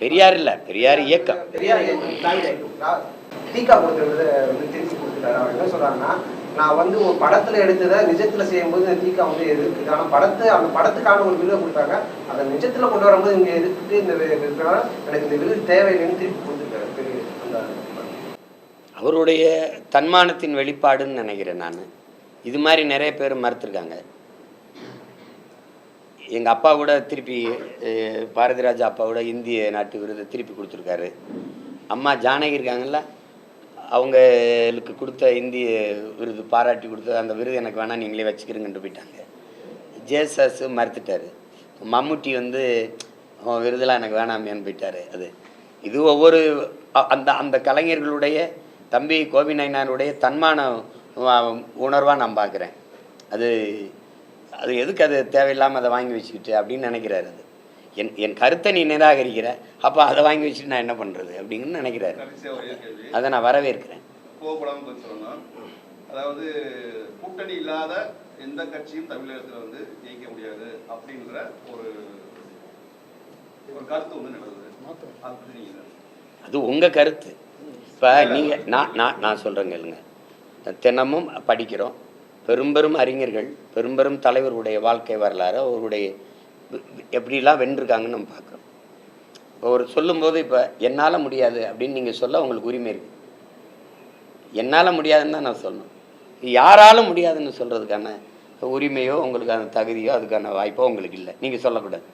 பெரியார் இல்லை பெரியார் இயக்கம். தீகா கொடுத்த விருதை வந்து திருப்பி கொடுத்துட்டாரு. அவர் என்ன சொல்றாருன்னா நான் வந்து ஒரு படத்துல எடுத்ததை நிஜத்துல செய்யும்போது தீகா வந்து எதிர்க்குது ஆனா படத்தை அந்த படத்துக்கான ஒரு விருதை கொடுத்தாங்க. அதை நிஜத்துல கொண்டு வரும்போது இங்க இந்த இருக்கிறனால எனக்கு இந்த விருது தேவையில்லைன்னு திருப்பி கொடுத்துருக்காரு அவருடைய தன்மானத்தின் வெளிப்பாடுன்னு நினைக்கிறேன் நான். இது மாதிரி நிறைய பேர் மறுத்துருக்காங்க. எங்கள் அப்பா கூட திருப்பி பாரதிராஜா அப்பா கூட இந்திய நாட்டு விருதை திருப்பி கொடுத்துருக்காரு. அம்மா ஜானகி இருக்காங்கல்ல அவங்களுக்கு கொடுத்த இந்திய விருது பாராட்டி கொடுத்த அந்த விருது எனக்கு வேணாம் நீங்களே வச்சுக்கிறீங்கன்ட்டு போயிட்டாங்க. ஜேசஸ் மறுத்துட்டாரு. மம்முட்டி வந்து "உன் விருதெல்லாம் எனக்கு வேணாமேன்னு போயிட்டார். அது இது ஒவ்வொரு அந்த அந்த கலைஞர்களுடைய தம்பி கோபி நயனாருடைய தன்மான உணர்வாக நான் பார்க்குறேன். அது அது எதுக்கு அது தேவையில்லாமல் அதை வாங்கி வச்சுக்கிட்டு அப்படின்னு நினைக்கிறாரு அது. என் என் கருத்தை நீ நிராகரிக்கிற அப்போ அதை வாங்கி வச்சுட்டு நான் என்ன பண்ணுறது அப்படின்னு நினைக்கிறாரு. அதை நான் வரவேற்கிறேன். அதாவது கூட்டணி இல்லாத எந்த கட்சியும் தமிழகத்துல வந்து ஜெயிக்க முடியாது அப்படின்ற ஒரு ஒரு கருத்து ஒண்ணு நடந்தது அது உங்கள் கருத்து. இப்போ நீங்கள் நான் நான் நான் சொல்கிறேன் கேளுங்க. தினமும் படிக்கிறோம். பெரும்பெரும் அறிஞர்கள் பெரும்பெரும் தலைவருடைய வாழ்க்கை வரலாறு அவருடைய எப்படிலாம் வென்றிருக்காங்கன்னு நம்ம பார்க்குறோம். அவர் ஒரு சொல்லும்போது இப்போ என்னால் முடியாது அப்படின்னு நீங்கள் சொல்ல உங்களுக்கு உரிமை இருக்குது என்னால் முடியாதுன்னு தான் நான் சொல்லணும். யாராலும் முடியாதுன்னு சொல்கிறதுக்கான உரிமையோ உங்களுக்கு அந்த தகுதியோ அதுக்கான வாய்ப்போ உங்களுக்கு இல்லை. நீங்கள் சொல்லக்கூடாது.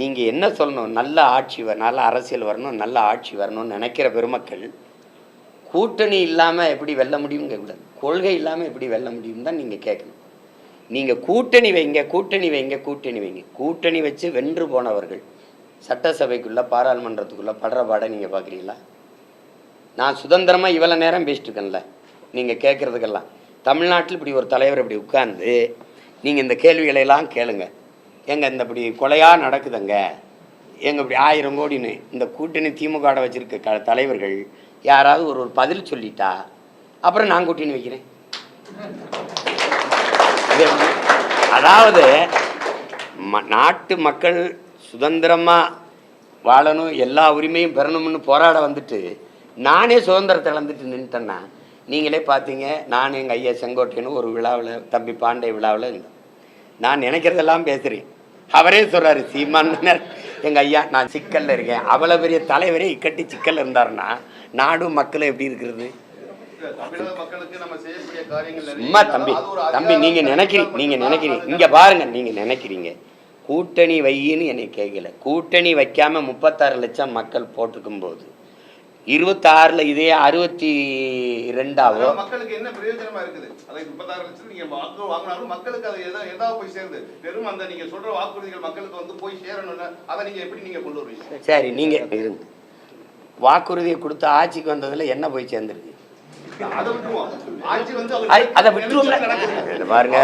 நீங்கள் என்ன சொல்லணும்? நல்ல ஆட்சி வர நல்ல அரசியல் வரணும் நல்ல ஆட்சி வரணும்னு நினைக்கிற பெருமக்கள் கூட்டணி இல்லாமல் எப்படி வெல்ல முடியும்னு கேட்கக்கூடாது. கொள்கை இல்லாமல் எப்படி வெல்ல முடியும் தான் நீங்கள் கேட்கணும். நீங்கள் கூட்டணி வைங்க கூட்டணி வைங்க கூட்டணி வைங்க. கூட்டணி வச்சு வென்று போனவர்கள் சட்டசபைக்குள்ளே பாராளுமன்றத்துக்குள்ளே படுற பாட நீங்கள் பார்க்குறீங்களா? நான் சுதந்திரமாக இவ்வளோ நேரம் பேசிட்டுருக்கேன்ல நீங்கள் கேட்குறதுக்கெல்லாம். தமிழ்நாட்டில் இப்படி ஒரு தலைவர் இப்படி உட்கார்ந்து நீங்கள் இந்த கேள்விகளையெல்லாம் கேளுங்க. எங்க இந்த இப்படி கொலையாக நடக்குதுங்க? எங்கள் இப்படி ஆயிரம் கோடின்னு இந்த கூட்டணி திமுக வச்சுருக்க க தலைவர்கள் யாராவது ஒரு ஒரு பதில் சொல்லிட்டா அப்புறம் நான் கூட்டின்னு வைக்கிறேன். அதாவது ம- நாட்டு மக்கள் சுதந்திரமாக வாழணும் எல்லா உரிமையும் பெறணும்னு போராட வந்துட்டு நானே சுதந்திரத்தை இழந்துட்டு நின்ட்டேன்னா நீங்களே பார்த்தீங்க நான் எங்கள் ஐயா செங்கோட்டையனு ஒரு விழாவில் தம்பி பாண்டே விழாவில் நான் நினைக்கிறதெல்லாம் பேசுகிறேன் அவரே சொல்கிறாரு சீமான். எங்கள் ஐயா நான் சிக்கலில் இருக்கேன். அவ்வளோ பெரிய தலைவரே இக்கட்டி சிக்கலில் இருந்தாருன்னா நாடும் மக்களும் எப்படி இருக்கிறது? சும்மா தம்பி தம்பி நீங்க நினைக்கிறீங்க நீங்க நினைக்கிறீங்க இங்க பாருங்க நீங்க நினைக்கிறீங்க. கூட்டணி வையின்னு என்னை கேட்கல. கூட்டணி வைக்காம முப்பத்தாறு லட்சம் மக்கள் போட்டிருக்கும் போது இருபத்தாறுல இதே அறுபத்தி ரெண்டாவோ? மக்களுக்கு என்ன பிரயோஜனமா இருக்குது? அதை முப்பத்தாறு லட்சம் நீங்க வாக்கு வாங்கினாலும் மக்களுக்கு அது எதா எதாவது போய் சேருது? வெறும் அந்த நீங்க சொல்ற வாக்குறுதிகள் மக்களுக்கு வந்து போய் சேரணும்னா அதை நீங்க எப்படி நீங்க கொண்டு வருவீங்க? சரி நீங்க இருங்க வாக்குறுதியை கொடுத்து ஆட்சிக்கு வந்ததுல என்ன போய் சேர்ந்துருக்கு? அதை விட்டுருவோம்ல. பாருங்க.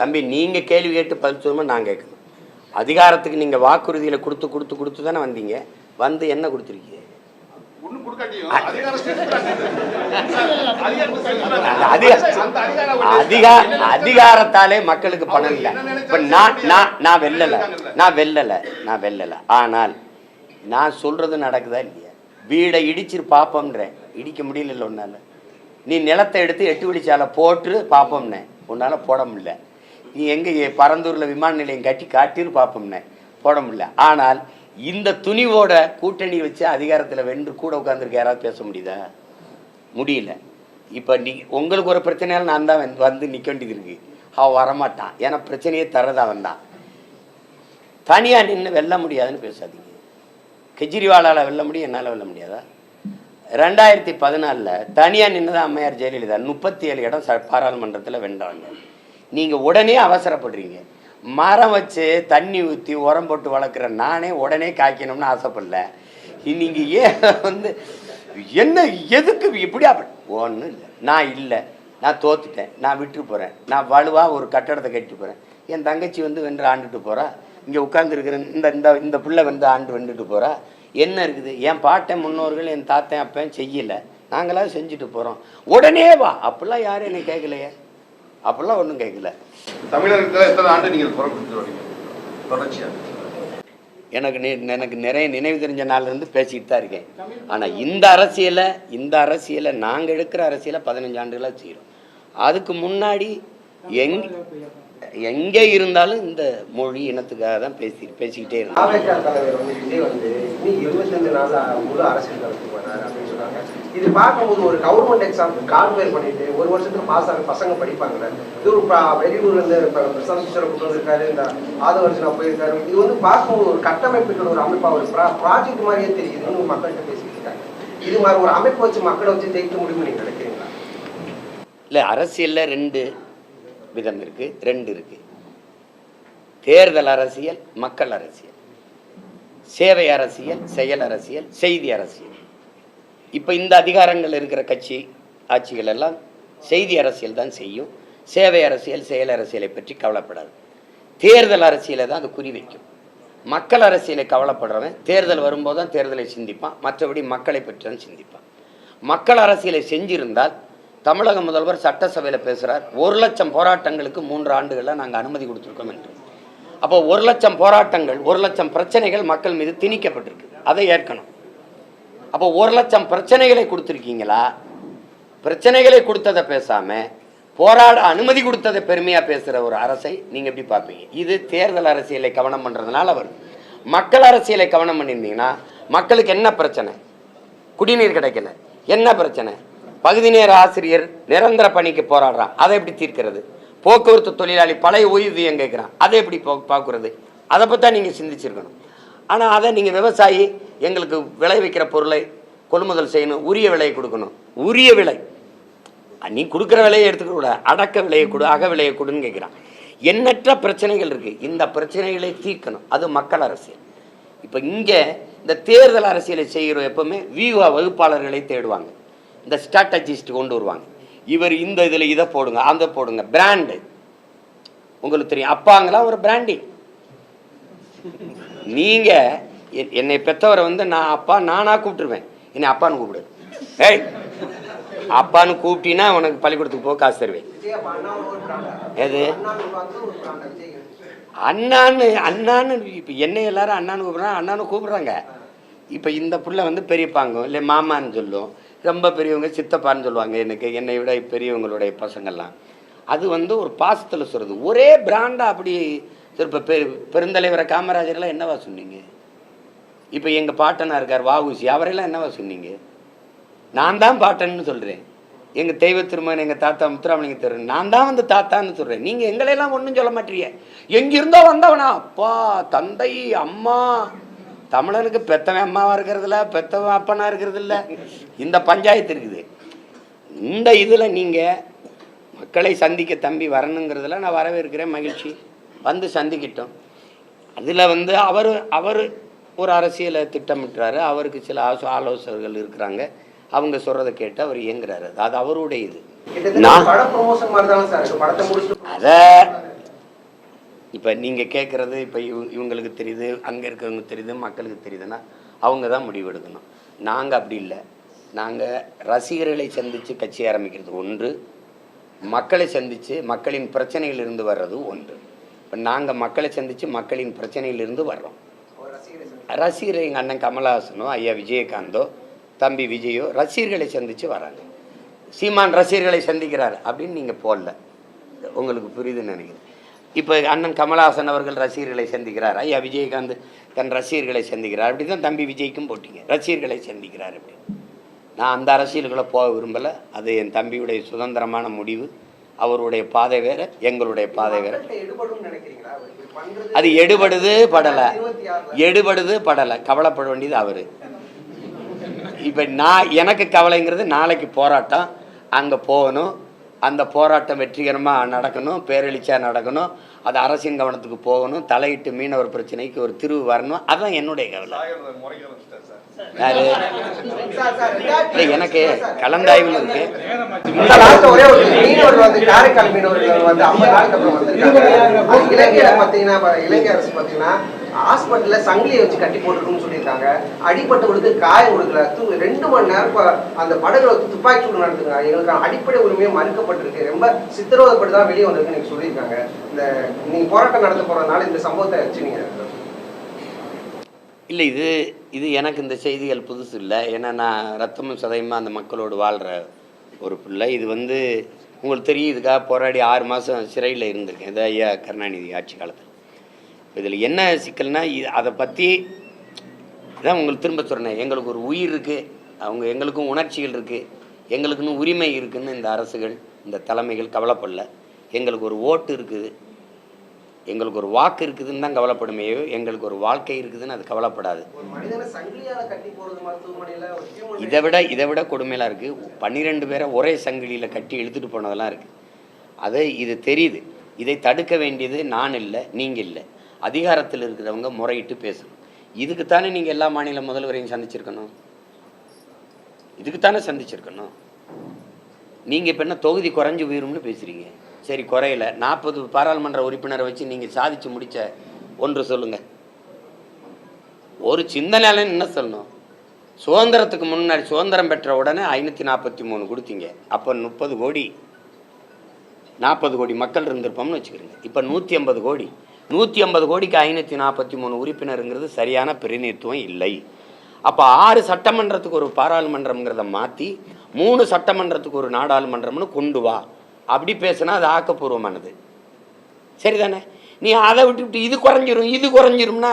தம்பி நீங்க கேள்வி கேட்டு பதில் சொல்லும்போது நான் கேட்கணும். அதிகாரத்துக்கு நீங்க வாக்குறுதியில கொடுத்து கொடுத்து கொடுத்து தானே வந்தீங்க. வந்து என்ன கொடுத்துருக்கீங்க? அதிகாரத்தாலே மக்களுக்கு பணம் இல்லை. இப்ப நான் நான் வெல்லல. நான் வெல்லல. நான் வெல்லல. ஆனால் நான் சொல்றது நடக்குதா இல்லையா? வீடை இடிச்சிரு பார்ப்போம்ன்றேன் இடிக்க முடியல உன்னால். நீ நிலத்தை எடுத்து எட்டு வழிச்சாலை போட்டு பார்ப்போம்னே உன்னால் போட முடியல. நீ எங்கே பரந்தூரில் விமான நிலையம் கட்டி காட்டிரு பார்ப்போம்னே போட முடியல. ஆனால் இந்த துணிவோட கூட்டணி வச்சு அதிகாரத்தில் வென்று கூட உட்காந்துருக்க யாராவது பேச முடியுதா? முடியல. இப்போ நீ உங்களுக்கு ஒரு பிரச்சனையால் நான் தான் வந்து- வந்து நிற்க வேண்டியது இருக்கு. அவன் வரமாட்டான். ஏன்னா பிரச்சனையே தரதான் அவன் தான் தனியாக நின்று வெல்ல முடியாதுன்னு பேசாதீங்க. கெஜ்ரிவாலால் வெல்ல முடியும் என்னால் வெல்ல முடியாதா? ரெண்டாயிரத்தி பதினாலில் தனியாக நின்று அம்மையார் ஜெயலலிதா. முப்பத்தி ஏழு இடம் ச பாராளுமன்றத்தில் வென்றாங்க. நீங்கள் உடனே அவசரப்படுறீங்க. மரம் வச்சு தண்ணி ஊற்றி உரம் போட்டு வளர்க்குற நானே உடனே காய்க்கணும்னு ஆசைப்படல. நீங்கள் ஏன் வந்து என்ன எதுக்கு இப்படி அப்படி ஒன்றும் இல்லை. நான் இல்லை. நான் தோத்துட்டேன். நான் விட்டு போகிறேன் நான் வலுவாக ஒரு கட்டடத்தை கட்டி போகிறேன் என் தங்கச்சி வந்து வென்று ஆண்டுட்டு போகிறா இங்கே உட்காந்துருக்கிற இந்த இந்த இந்த பிள்ளை வந்து ஆண்டு வெண்டுட்டு போகிறா என்ன இருக்குது? என் பாட்டன் முன்னோர்கள் என் தாத்தன் அப்பன் செய்யலை. நாங்களாம் செஞ்சுட்டு போகிறோம் உடனே வா. அப்படிலாம் யாரும் என்னை கேட்கலையே. அப்படிலாம் ஒன்றும் கேட்கல. தமிழகத்தில் எத்தனை ஆண்டு நீங்கள் தொடர்ச்சியாக எனக்கு நி- எனக்கு நிறைய நினைவு தெரிஞ்ச நாள்ல இருந்து பேசிட்டு தான் இருக்கேன். ஆனால் இந்த அரசியலை இந்த அரசியலை நாங்கள் எடுக்கிற அரசியலை பதினஞ்சு ஆண்டுகளாக செய்கிறோம் அதுக்கு முன்னாடி எங் எங்கே இருந்தாலும் இந்த மொழி இனத்துக்காக தான் பேசி பேசிக்கிட்டே சொன்னாங்க. இது பார்க்கும்போது ஒரு கவர்மெண்ட் எக்ஸாம் கால்குலேட் பண்ணிட்டு ஒரு வருஷத்துக்கு பாஸ் ஆகிற பசங்க படிப்பாங்கல்ல. இது ஒரு வெளியூர்ல இருந்து பிரசாந்த் கிஷோரை கூட்டு வந்திருக்காரு இந்த ஆதவர்ஜனா போயிருக்காரு. இது வந்து பார்க்கும்போது ஒரு கட்டமைப்புகள் ஒரு அமைப்பா ஒரு ப்ராஜெக்ட் மாதிரியே தெரியுதுன்னு மக்கள்கிட்ட பேசிட்டு இருக்காங்க. இது மாதிரி ஒரு அமைப்பு வச்சு மக்களை வச்சு ஜெயிக்க முடியும்னு நீங்க நினைக்கிறீங்களா? இல்லை அரசியலில் ரெண்டு விதம் இருக்குது ரெண்டு இருக்குது தேர்தல் அரசியல் மக்கள் அரசியல். சேவை அரசியல் செயல் அரசியல் செய்தி அரசியல். இப்போ இந்த அதிகாரங்கள் இருக்கிற கட்சி ஆட்சிகள் எல்லாம் செய்தி அரசியல் தான் செய்யும். சேவை அரசியல் செயல் அரசியலை பற்றி கவலைப்படாது. தேர்தல் அரசியலை தான் அது குறிவைக்கும். மக்கள் அரசியலை கவலைப்படுறவன் தேர்தல் வரும்போது தான் தேர்தலை சிந்திப்பான் மற்றபடி மக்களை பற்றி தான் சிந்திப்பான். மக்கள் அரசியலை செஞ்சிருந்தால் தமிழக முதல்வர் சட்டசபையில் பேசுகிறார் ஒரு லட்சம் போராட்டங்களுக்கு மூன்று ஆண்டுகளில் நாங்கள் அனுமதி கொடுத்துருக்கோம் என்று. அப்போ ஒரு லட்சம் போராட்டங்கள் ஒரு லட்சம் பிரச்சனைகள் மக்கள் மீது திணிக்கப்பட்டிருக்கு. அதை ஏற்கணும். அப்போ ஒரு லட்சம் பிரச்சனைகளை கொடுத்துருக்கீங்களா? பிரச்சனைகளை கொடுத்ததை பேசாம போராட அனுமதி கொடுத்ததை பெருமையாக பேசுகிற ஒரு அரசை நீங்கள் எப்படி பார்ப்பீங்க? இது தேர்தல் அரசியலை கவனம் பண்ணுறதுனால வரும். மக்கள் அரசியலை கவனம் பண்ணியிருந்தீங்கன்னா மக்களுக்கு என்ன பிரச்சனை? குடிநீர் கிடைக்கல. என்ன பிரச்சனை? பகுதி நேர ஆசிரியர் நிரந்தர பணிக்கு போராடுறான். அதை எப்படி தீர்க்கிறது? போக்குவரத்து தொழிலாளி பழைய ஓய்வூதியம் கேட்குறான்? அதை எப்படி போ பார்க்குறது? அதை பற்றி நீங்கள் சிந்திச்சிருக்கணும். ஆனால் அதை நீங்கள் விவசாயி எங்களுக்கு விளைவிக்கிற பொருளை கொள்முதல் செய்யணும் உரிய விலையை கொடுக்கணும். உரிய விலை. நீ கொடுக்குற விலையை எடுத்துக்க கூட அடக்க விலையை கொடு அக விலையை கொடுன்னு கேட்குறான். எண்ணற்ற பிரச்சனைகள் இருக்குது இந்த பிரச்சனைகளை தீர்க்கணும். அது மக்கள் அரசியல். இப்போ இங்கே இந்த தேர்தல் அரசியலை செய்கிற எப்பவுமே வியூக வகுப்பாளர்களை தேடுவாங்க. இந்த ஸ்ட்ராட்டஜிஸ்ட் கொண்டு வருவாங்க. இவர் இந்த இதில் இதை போடுங்க அந்த போடுங்க. பிராண்டு உங்களுக்கு தெரியும் அப்பாங்களாம் ஒரு பிராண்டிங் நீங்க என்னை பெற்றவரை வந்து நான் அப்பா நானா கூப்பிட்டுருவேன். என்னை அப்பான்னு கூப்பிடு. ஏய் அப்பான்னு கூப்பிட்டீங்கன்னா உனக்கு பள்ளிக்கூடத்துக்கு போக காசு தருவேன். எது? அண்ணான்னு அண்ணான்னு இப்போ என்னை எல்லாரும் அண்ணான்னு கூப்பிட்றாங்க அண்ணான்னு கூப்பிடுறாங்க. இப்போ இந்த புள்ள வந்து பெரியப்பாங்க இல்லை மாமான்னு சொல்லும். ரொம்ப பெரியவங்க சித்தப்பான்னு சொல்லுவாங்க எனக்கு. என்னை விட பெரியவங்களுடைய பசங்கள்லாம். அது வந்து ஒரு பாசத்தில் சொல்கிறது ஒரே பிராண்டாக அப்படி இப்போ பெரு பெருந்தலைவரை காமராஜர்லாம் என்னவா சொன்னீங்க? இப்போ எங்கள் பாட்டனாக இருக்கார் வாவுசி அவரெல்லாம் என்னவா சொன்னீங்க? நான் தான் பாட்டன்னு சொல்கிறேன் எங்கள் தெய்வ திருமகன் எங்கள் தாத்தா முத்துராமலிங்க தெரு நான் தான் வந்து தாத்தான்னு சொல்கிறேன் நீங்கள் எங்களையெல்லாம் ஒன்றும் சொல்ல மாட்டீங்க. எங்கிருந்தோ வந்தவனா? அப்பா தந்தை அம்மா தமிழனுக்கு பெத்தவன் அம்மாவா இருக்கிறதில்ல பெத்தவன் அப்பனா இருக்கிறதில்ல. இந்த பஞ்சாயத்து இருக்குது. இந்த இதில் நீங்கள் மக்களை சந்திக்க தம்பி வரணுங்கிறதுல நான் வரவேற்கிறேன் மகிழ்ச்சி. வந்து சந்திக்கிட்டோம். அதில் வந்து அவர் அவர் ஒரு அரசியலை திட்டமிட்டுறாரு. அவருக்கு சில ஆசோ ஆலோசகர்கள் இருக்கிறாங்க. அவங்க சொல்கிறத கேட்டு அவர் இயங்குறாரு. அது அவருடைய இது. நான் பட ப்ரொமோஷன் மாதிரி தானே சார் இருக்கு படத்தை முடிச்சுட்டு அதை இப்போ நீங்கள் கேட்குறது இப்போ இவ- இவங்களுக்கு தெரியுது அங்கே இருக்கிறவங்க தெரியுது மக்களுக்கு தெரியுதுன்னா அவங்க தான் முடிவெடுக்கணும் நாங்கள் அப்படி இல்லை. நாங்கள் ரசிகர்களை சந்தித்து கட்சி ஆரம்பிக்கிறது ஒன்று மக்களை சந்தித்து மக்களின் பிரச்சனையிலிருந்து வர்றது ஒன்று. இப்போ நாங்கள் மக்களை சந்தித்து மக்களின் பிரச்சனையிலிருந்து வர்றோம். ரசிகர் எங்கள் அண்ணன் கமலஹாசனோ ஐயா விஜயகாந்தோ தம்பி விஜயோ ரசிகர்களை சந்தித்து வராங்க. சீமான் ரசிகர்களை சந்திக்கிறார் அப்படின்னு நீங்கள் போடல. உங்களுக்கு புரியுதுன்னு நினைக்கிறேன். இப்போ அண்ணன் கமலஹாசன் அவர்கள் ரசிகர்களை சந்திக்கிறார். ஐயா விஜயகாந்த் தன் ரசிகர்களை சந்திக்கிறார். அப்படி தான் தம்பி விஜய்க்கும் போட்டீங்க. ரசிகர்களை சந்திக்கிறார் அப்படி. நான் அந்த அரசியலுக்குள்ளே போக விரும்பலை. அது என் தம்பியுடைய சுதந்திரமான முடிவு. அவருடைய பாதை வேற எங்களுடைய பாதை வேற. அது எடுபடுது படலை. எடுபடுது படலை. கவலைப்பட வேண்டியது அவரு. இப்போ நான் எனக்கு கவலைங்கிறது நாளைக்கு போராட்டம். அங்கே போகணும். அந்த போராட்டம் வெற்றிகரமாக நடக்கணும். பேரெளிச்சா நடக்கணும். அது அரசின் கவனத்துக்கு போகணும் தலையிட்டு மீனவர் பிரச்சனைக்கு ஒரு திருவு வரணும். அதுதான் என்னுடைய கவலை. இல்லை எனக்கு கலந்தாய்வில் இருக்கு. இந்த last ஒரே ஒரு மீனவர்கள் வந்து காரைக்கால் மீனவர்கள் வந்து ஐம்பது நாளுக்கு அப்புறம் வந்திருக்காங்க. அது இலங்கையில பாத்தீங்கன்னா பா- இலங்கை அரசு பாத்தீங்கன்னா ஹாஸ்பிட்டல்ல சங்கிலியை வச்சு கட்டி போட்டுருக்குன்னு சொல்லியிருக்காங்க. அடிப்பட்டவங்களுக்கு காயம் கொடுக்கல தூ- ரெண்டு மணி நேரம் அந்த படகுல வந்து துப்பாக்கி சூடு நடத்துங்க எங்களுக்கு அடிப்படை உரிமையை மறுக்கப்பட்டிருக்கு. ரொம்ப சித்திரவதைப்பட்டு தான் வெளியே வந்திருக்கு நீங்க சொல்லியிருக்காங்க. இந்த நீங்க போராட்டம் நடத்த போறதுனால இந்த சம்பவத்தை வச்சு நீங்க இல்லை இது இது எனக்கு இந்த செய்திகள் புதுசு இல்லை. ஏன்னா நான் ரத்தமும் சதயமாக அந்த மக்களோடு வாழ்கிற ஒரு பிள்ளை. இது வந்து உங்களுக்கு தெரியும் இதுக்காக போராடி ஆறு மாதம் சிறையில் இருந்திருக்கேன். இது ஐயா கருணாநிதி ஆட்சி காலத்தில். இதில் என்ன சிக்கல்னா இது அதை பற்றி இதான் உங்களுக்கு திரும்ப சொன்னேன். எங்களுக்கு ஒரு உயிர் இருக்குது அவங்க எங்களுக்கும் உணர்ச்சிகள் இருக்குது எங்களுக்குன்னு உரிமை இருக்குன்னு இந்த அரசுகள் இந்த தலைமைகள் கவலைப்படல. எங்களுக்கு ஒரு ஓட்டு இருக்குது எங்களுக்கு ஒரு வாக்கு இருக்குதுன்னு தான் கவலைப்படுமே எங்களுக்கு ஒரு வாழ்க்கை இருக்குதுன்னு அது கவலைப்படாது. இதை விட இதை விட கொடுமையெல்லாம் இருக்குது பன்னிரெண்டு பேரை ஒரே சங்கிலியில் கட்டி இழுத்துட்டு போனதெல்லாம் இருக்குது அது இது தெரியுது. இதை தடுக்க வேண்டியது நான் இல்லை நீங்கள் இல்லை. அதிகாரத்தில் இருக்கிறவங்க முறையிட்டு பேசணும். இதுக்குத்தானே நீங்கள் எல்லா மாநில முதல்வரையும் சந்திச்சிருக்கணும்? இதுக்குத்தானே சந்திச்சிருக்கணும்? நீங்கள் இப்போ என்ன தொகுதி குறைஞ்சு போயிரும்னு பேசுகிறீங்க சரி குறையில. நாற்பது பாராளுமன்ற உறுப்பினரை வச்சு நீங்கள் சாதிச்சு முடிச்ச ஒன்று சொல்லுங்கள் ஒரு சிந்தனையால என்ன சொல்லணும்? சுதந்திரத்துக்கு முன்னாடி சுதந்திரம் பெற்ற உடனே ஐநூற்றி நாற்பத்தி மூணு கொடுத்தீங்க. அப்போ முப்பது கோடி. நாற்பது கோடி மக்கள் இருந்திருப்போம்னு வச்சுக்கிறீங்க இப்போ நூற்றி ஐம்பது கோடி. நூற்றி ஐம்பது கோடிக்கு ஐநூற்றி நாற்பத்தி மூணு உறுப்பினருங்கிறது சரியான பிரதிநிதித்துவம் இல்லை. அப்போ ஆறு சட்டமன்றத்துக்கு ஒரு பாராளுமன்றம்ங்கிறத மாற்றி மூணு சட்டமன்றத்துக்கு ஒரு நாடாளுமன்றம்னு கொண்டு வா. அப்படி பேசுனா அது ஆக்கப்பூர்வமானது. சரிதானே? நீ அதை விட்டுவிட்டு இது குறைஞ்சிரும் இது குறைஞ்சிரும்னா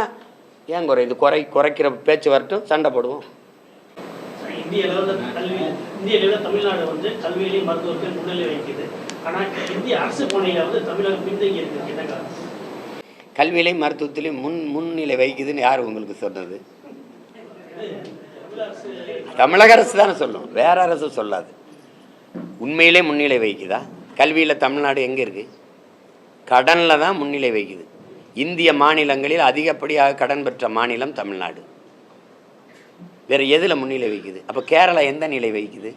ஏன் குறை? இது குறை குறைக்கிற பேச்சு வரட்டும் சண்டை போடுவோம். இந்திய அளவில் கல்வி இந்திய அளவில் தமிழ்நாடு வந்து கல்வியிலையும் மருத்துவத்தில் முன்னிலை வைக்குது ஆனால் இந்திய அரசு பணியில் வந்து தமிழகம் பின்தங்கி இருக்கு என்ன காரணம்? கல்வியிலையும் மருத்துவத்திலையும் முன் முன்னிலை வகிக்குதுன்னு யார் உங்களுக்கு சொன்னது? தமிழக அரசு தானே சொல்லும். வேற அரசு சொல்லாது. உண்மையிலே முன்னிலை வகிக்குதா? கல்வியில் தமிழ்நாடு எங்கே இருக்குது கடனில் தான் முன்னிலை வைக்குது இந்திய மாநிலங்களில் அதிகப்படியாக கடன் பெற்ற மாநிலம் தமிழ்நாடு. வேறு எதில் முன்னிலை வைக்குது அப்போ கேரளா எந்த நிலை வைக்குது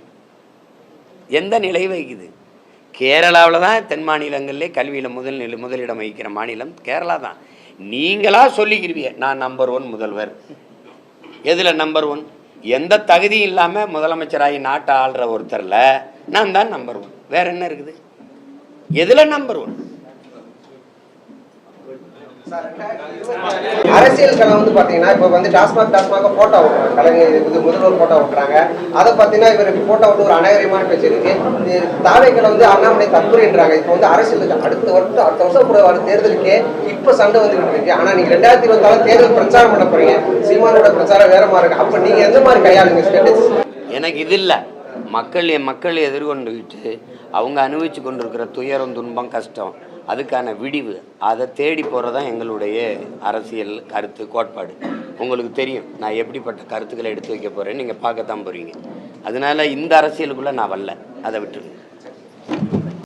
எந்த நிலை வைக்குது கேரளாவில் தான் தென் மாநிலங்களிலே கல்வியில் முதல் நிலை முதலிடம் வகிக்கிற மாநிலம் கேரளா தான். நீங்களாக சொல்லிக்கிறீங்க நான் நம்பர் ஒன் முதல்வர். எதில் நம்பர் ஒன் எந்த தகுதியும் இல்லாமல் முதலமைச்சராகி நாட்டை ஆள்ற ஒருத்தரில் நான் தான் நம்பர் ஒன் வேறு என்ன இருக்குது? எதில் நம்பர் ஒன் அரசியல் கலை வந்து பாத்தீங்கன்னா இப்ப வந்து டாஸ்மாக் டாஸ்மாக போட்டோ ஓட்டுறாங்க. கலைஞர் இது முதல்வர் போட்டோ ஓட்டுறாங்க. அதை பாத்தீங்கன்னா இவர் போட்டோ விட்டு ஒரு அநாகரிகமான பேச்சு இருக்கு. தாவைகளை வந்து அண்ணாமலை தற்கொலைன்றாங்க. இப்போ வந்து அரசியலுக்கு அடுத்த வருஷம் அடுத்த வருஷம் கூட வர தேர்தலுக்கே இப்ப சண்டை வந்துகிட்டு இருக்கு. ஆனா நீங்க ரெண்டாயிரத்தி இருபத்தாறு தேர்தல் பிரச்சாரம் பண்ண போறீங்க. சீமானோட பிரச்சாரம் வேற மாதிரி இருக்கு. அப்ப நீங்க எந்த மாதிரி கையாளுங்க? எனக்கு இது இல்லை. மக்கள் என் மக்கள் எதிர்கொண்டுக்கிட்டு அவங்க அனுபவிச்சு கொண்டிருக்கிற துயரம் துன்பம் கஷ்டம் அதுக்கான விடிவு அதை தேடி போகிறது தான் எங்களுடைய அரசியல் கருத்து கோட்பாடு. உங்களுக்கு தெரியும் நான் எப்படிப்பட்ட கருத்துக்களை எடுத்து வைக்க போகிறேன்னு நீங்கள் பார்க்கத்தான் போகிறீங்க அதனால இந்த அரசியலுக்குள்ளே நான் வரல. அதை விட்டுருங்க.